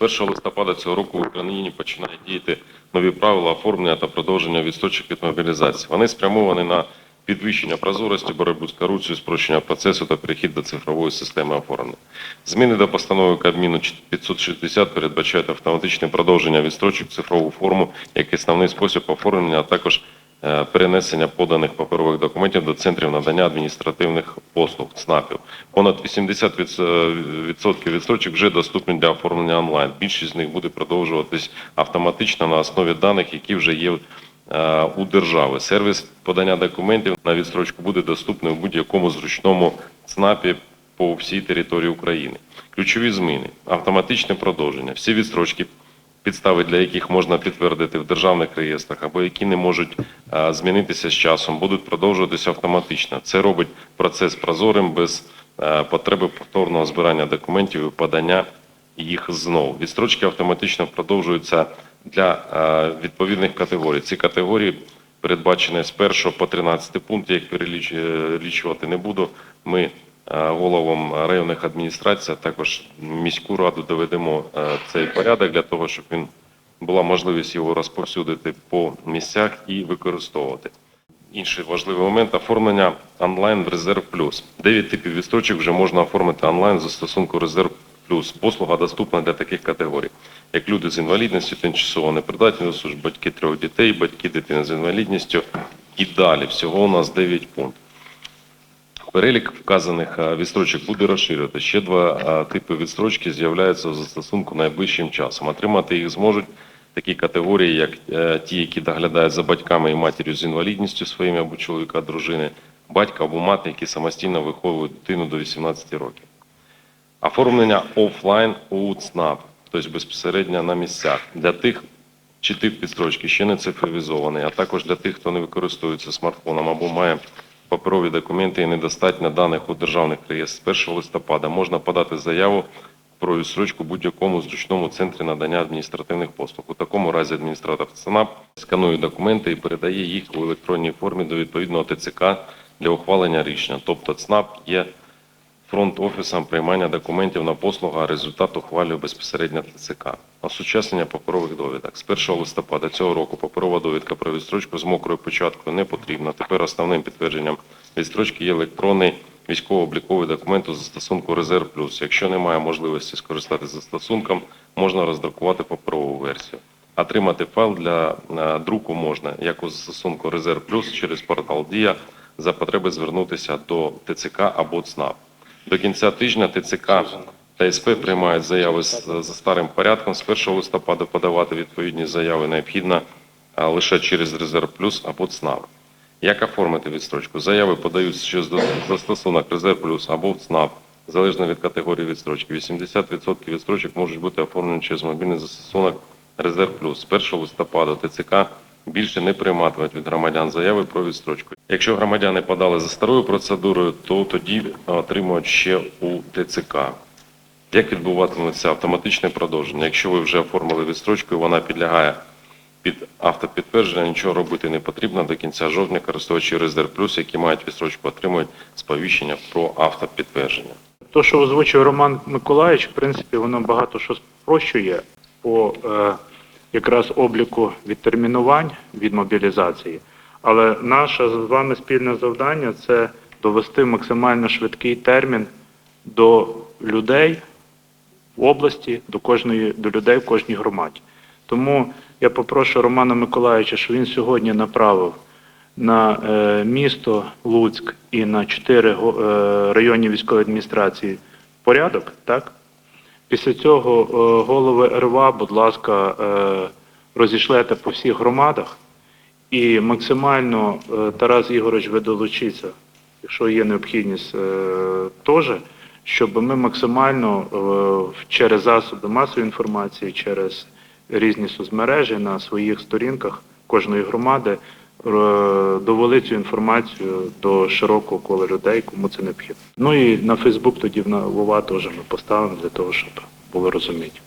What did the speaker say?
З 1 листопада цього року в Україні починають діяти нові правила оформлення та продовження відстрочок від мобілізації. Вони спрямовані на підвищення прозорості, боротьбу з корупцією, спрощення процесу та перехід до цифрової системи оформлення. Зміни до постанови Кабміну 560 передбачають автоматичне продовження відстрочок в цифрову форму як основний спосіб оформлення, а також перенесення поданих паперових документів до центрів надання адміністративних послуг ЦНАПів. Понад 80% відстрочок вже доступні для оформлення онлайн. Більшість з них буде продовжуватись автоматично на основі даних, які вже є е, у держави. Сервіс подання документів на відстрочку буде доступний у будь-якому зручному ЦНАПі по всій території України. Ключові зміни: автоматичне продовження. Всі відстрочки підстави для яких можна підтвердити в державних реєстрах або які не можуть е, змінитися з часом, будуть продовжуватися автоматично. Це робить процес прозорим без е, потреби повторного збирання документів і подання їх знову. Відстрочки автоматично продовжуються для е, відповідних категорій. Ці категорії передбачені з 1 по 13 пункт, я їх перелічувати не буду. Ми головам районних адміністрацій, а також міську раду доведемо е, цей порядок для того, щоб він була можливість його розповсюдити по місцях і використовувати. Інший важливий момент оформлення онлайн в Резерв Плюс. Дев'ять типів відстрочок вже можна оформити онлайн за стосунку Резерв Плюс. Послуга доступна для таких категорій, як люди з інвалідністю, тимчасово непридатні служб, батьки трьох дітей, батьки дитини з інвалідністю і далі. Всього у нас 9 пунктів. Перелік вказаних е, відстрочок буде розширювати. Ще два е, типи відстрочки з'являються в застосунку найближчим часом. Отримати їх зможуть такі категорії, як е, ті, які доглядають за батьками і матір'ю з інвалідністю своїми або чоловіка, дружини, батька або мати, які самостійно виховують дитину до 18 років. Оформлення офлайн у ЦНАП, тобто безпосередньо на місцях. Для тих, чи тип підстрочки ще не цифровізований, а також для тих, хто не використовується смартфоном або має паперові документи і недостатньо даних у державних реєстрах. З 1 листопада можна подати заяву про відсрочку будь-якому зручному центрі надання адміністративних послуг. У такому разі адміністратор ЦНАП сканує документи і передає їх у електронній формі до відповідного ТЦК для ухвалення рішення. Тобто ЦНАП є фронт-офісом приймання документів на послугу, а результат ухвалює безпосередньо ТЦК. Осучаснення паперових довідок. З 1 листопада цього року паперова довідка про відстрочку з мокрою початкою не потрібна. Тепер основним підтвердженням відстрочки є електронний військово-обліковий документ у застосунку Резерв Плюс. Якщо немає можливості скористатися застосунком, можна роздрукувати паперову версію. Отримати файл для е, друку можна як у застосунку Резерв Плюс через портал Дія за потреби звернутися до ТЦК або ЦНАП. До кінця тижня ТЦК та СП приймають заяви за старим порядком. З 1 листопада подавати відповідні заяви необхідно лише через Резерв Плюс або ЦНАП. Як оформити відстрочку? Заяви подають через застосунок Резерв Плюс або в ЦНАП, залежно від категорії відстрочки. 80% відстрочок можуть бути оформлені через мобільний застосунок Резерв Плюс. З 1 листопада ТЦК більше не прийматимуть від громадян заяви про відстрочку. Якщо громадяни подали за старою процедурою, то тоді отримують ще у ТЦК. Як відбуватиметься автоматичне продовження? Якщо ви вже оформили відстрочку і вона підлягає під автопідтвердження, нічого робити не потрібно. До кінця жовтня користувачі Резерв Плюс, які мають відстрочку, отримують сповіщення про автопідтвердження. То, що озвучив Роман Миколаївич, в принципі, воно багато що спрощує по е, якраз обліку відтермінувань від мобілізації. Але наше з вами спільне завдання це довести максимально швидкий термін до людей в області, до кожної до людей в кожній громаді. Тому я попрошу Романа Миколаївича, щоб він сьогодні направив на е, місто Луцьк і на чотири е, районні військової адміністрації порядок, так? Після цього е, голови РВА, будь ласка, е, розійшлете по всіх громадах. І максимально е, Тарас Ігорович ви долучіться, якщо є необхідність теж, щоб ми максимально через засоби масової інформації, через різні соцмережі на своїх сторінках кожної громади довели цю інформацію до широкого кола людей, кому це необхідно. Ну і на Фейсбук тоді в на- теж ми поставимо для того, щоб було розуміти.